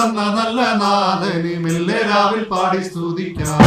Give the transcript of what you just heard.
തന്ന നല്ല നാഥനി മെല്ലെ രാവിൽ പാടി സ്തുതിക്കാം.